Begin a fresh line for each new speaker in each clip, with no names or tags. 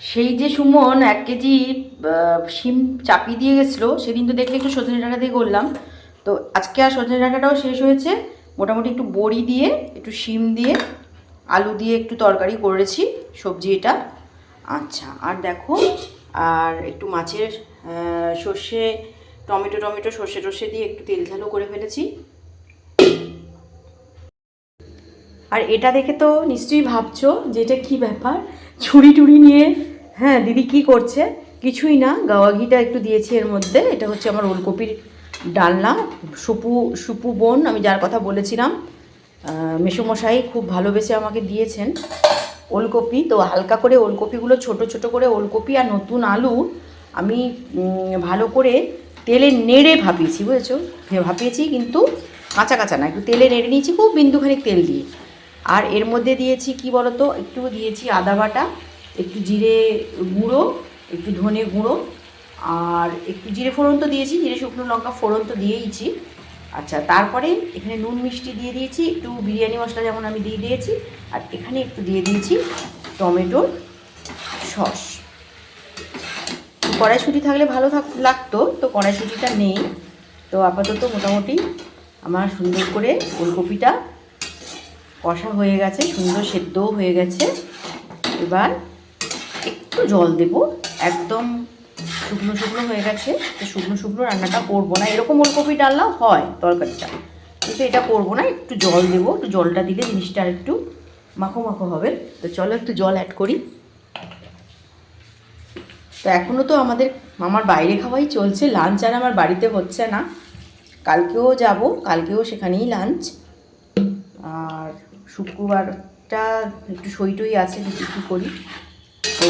সেই যে সুমন এক কেজি শিম চাপিয়ে দিয়ে গেছিল, সেদিন তো দেখলে একটু সজনে ডাঁটা দিয়ে করলাম তো আজকে আর সজনে ডাঁটাটাও শেষ হয়েছে। মোটামুটি একটু বড়ি দিয়ে, একটু শিম দিয়ে, আলু দিয়ে একটু তরকারি করেছি, সবজি এটা। আচ্ছা আর দেখো, আর একটু মাছের সর্ষে, টমেটো টমেটো, সর্ষে টর্ষে দিয়ে একটু তেল ঝালও করে ফেলেছি। আর এটা দেখে তো নিশ্চয়ই ভাবছ যে এটা কী ব্যাপার? ছুরি টুরি নিয়ে। হ্যাঁ দিদি কি করছে? কিছুই না, গাওয়া ঘিটা একটু দিয়েছি এর মধ্যে। এটা হচ্ছে আমার ওলকপির ডালনা। সুপু সুপু বোন, আমি যার কথা বলেছিলাম মেসোমশাই খুব ভালোবেসে আমাকে দিয়েছেন ওলকপি। তো হালকা করে ওলকপিগুলো, ছোট ছোট করে ওলকপি আর নতুন আলু আমি ভালো করে তেলে নেড়ে ভাপিয়েছি, বুঝেছ? ভাপিয়েছি কিন্তু কাঁচা কাঁচা না, একটু তেলে নেড়ে নিয়েছি, খুব বিন্দুখানিক তেল দিয়ে। আর এর মধ্যে দিয়েছি কি বলতো? একটু দিয়েছি আদা বাটা, একটু জিরে গুঁড়ো, একটু ধনে গুঁড়ো, আর একটু জিরে ফোড়ন তো দিয়েছি, জিরে শুকনো লঙ্কা ফোড়ন তো দিয়েইছি। আচ্ছা তারপরে এখানে নুন মিষ্টি দিয়ে দিয়েছি, একটু বিরিয়ানি মশলা যেমন আমি দিয়ে দিয়েছি, আর এখানে একটু দিয়ে দিয়েছি টমেটোর সস। কড়াইশুঁটি থাকলে ভালো থাক, লাগতো, তো কড়াইশুঁটিটা নেই। তো আপাতত মোটামুটি আমার সুন্দর করে ফুলকপিটা কষা হয়ে গেছে, সুন্দর সেদ্ধও হয়ে গেছে। এবার একটু জল দেব। একদম শুকনো শুকনো হয়ে গেছে। তো শুকনো শুকনো রান্নাটা করব না। এরকম ওলকপি ডালনা হয় তরকারিটা। কিন্তু এটা করব না, একটু জল দেবো। একটু জলটা দিলে জিনিসটা আর একটু মাখো মাখো হবে। তো চলো একটু জল অ্যাড করি। তো এখনও তো আমাদের আমার বাইরে খাওয়াই চলছে। লাঞ্চ আর আমার বাড়িতে হচ্ছে না। কালকেও যাব। কালকেও সেখানেই লাঞ্চ আর শুক্রবারটা একটু সই টই আছে দেখি কী করি।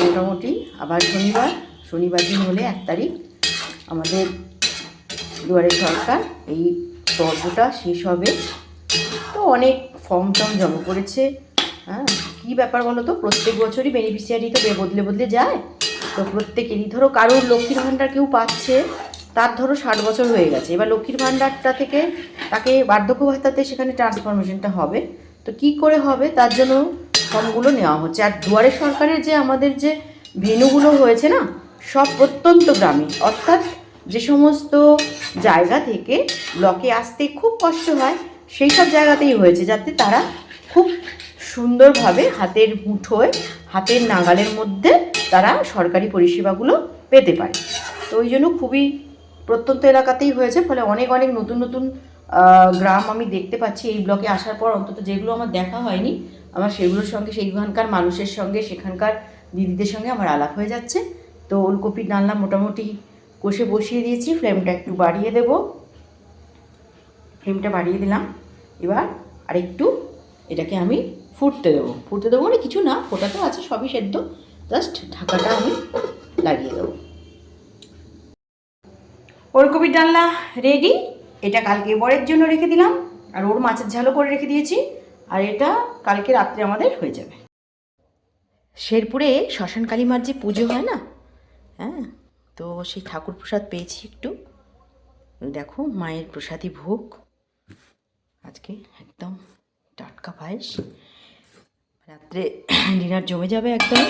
মোটামুটি আবার শনিবার শনিবার দিন হলে এক তারিখ আমাদের দুয়ারে সরকার এই পর্বটা শেষ হবে। তো অনেক ফর্ম টর্ম জমা করেছে হ্যাঁ কী ব্যাপার বলো তো? প্রত্যেক বছরই বেনিফিশিয়ারি তো বদলে বদলে যায়। তো প্রত্যেকেরই, ধরো কারোর লক্ষ্মীর ভাণ্ডার কেউ পাচ্ছে, তার ধরো ষাট বছর হয়ে গেছে। এবার লক্ষ্মীর ভাণ্ডারটা থেকে তাকে বার্ধক্য ভাতাতে সেখানে ট্রান্সফরমেশনটা হবে। তো কি করে হবে? তার জন্য ফর্মগুলো নেওয়া হচ্ছে। আর দুয়ারে সরকারের যে আমাদের যে ভেনুগুলো হয়েছে না, সব অত্যন্ত গ্রামে। অর্থাৎ যে সমস্ত জায়গা থেকে ব্লকে আসতে খুব কষ্ট হয়, সেই সব জায়গাতেই হয়েছে, যাতে তারা খুব সুন্দরভাবে হাতের মুঠোয়, হাতের নাগালের মধ্যে তারা সরকারি পরিষেবাগুলো পেতে পারে। তো ওই জন্য খুবই প্রত্যন্ত এলাকাতেই হয়েছে, ফলে অনেক অনেক নতুন নতুন গ্রাম আমি দেখতে পাচ্ছি এই ব্লকে আসার পর অন্তত যেগুলো আমার দেখা হয়নি, আমার সেগুলোর সঙ্গে সেইখানকার মানুষের সঙ্গে, সেখানকার দিদিদের সঙ্গে আমার আলাপ হয়ে যাচ্ছে। তো ওলকপির ডালনা মোটামুটি কষে বসিয়ে দিয়েছি, ফ্লেমটা একটু বাড়িয়ে দেব। ফ্লেমটা বাড়িয়ে দিলাম। এবার আরেকটু এটাকে আমি ফুটতে দেবো। ফুটতে দেবো মানে কিছু না, ফোটা তো আছে, সবই সেদ্ধ। জাস্ট ঢাকাটা আমি লাগিয়ে দেবো। ওলকপির ডালনা রেডি? এটা কালকে বরের জন্য রেখে দিলাম, আর ওর মাছের ঝালও করে রেখে দিয়েছি, আর এটা কালকে রাত্রে আমাদের হয়ে যাবে। শেরপুরে শ্মশান কালীমার যে পুজো হয় না? হ্যাঁ তো সেই ঠাকুর প্রসাদ পেয়েছি একটু। দেখো, মায়ের প্রসাদী ভোগ। আজকে একদম টাটকা পায়েস। রাত্রে ডিনার জমে যাবে একদম।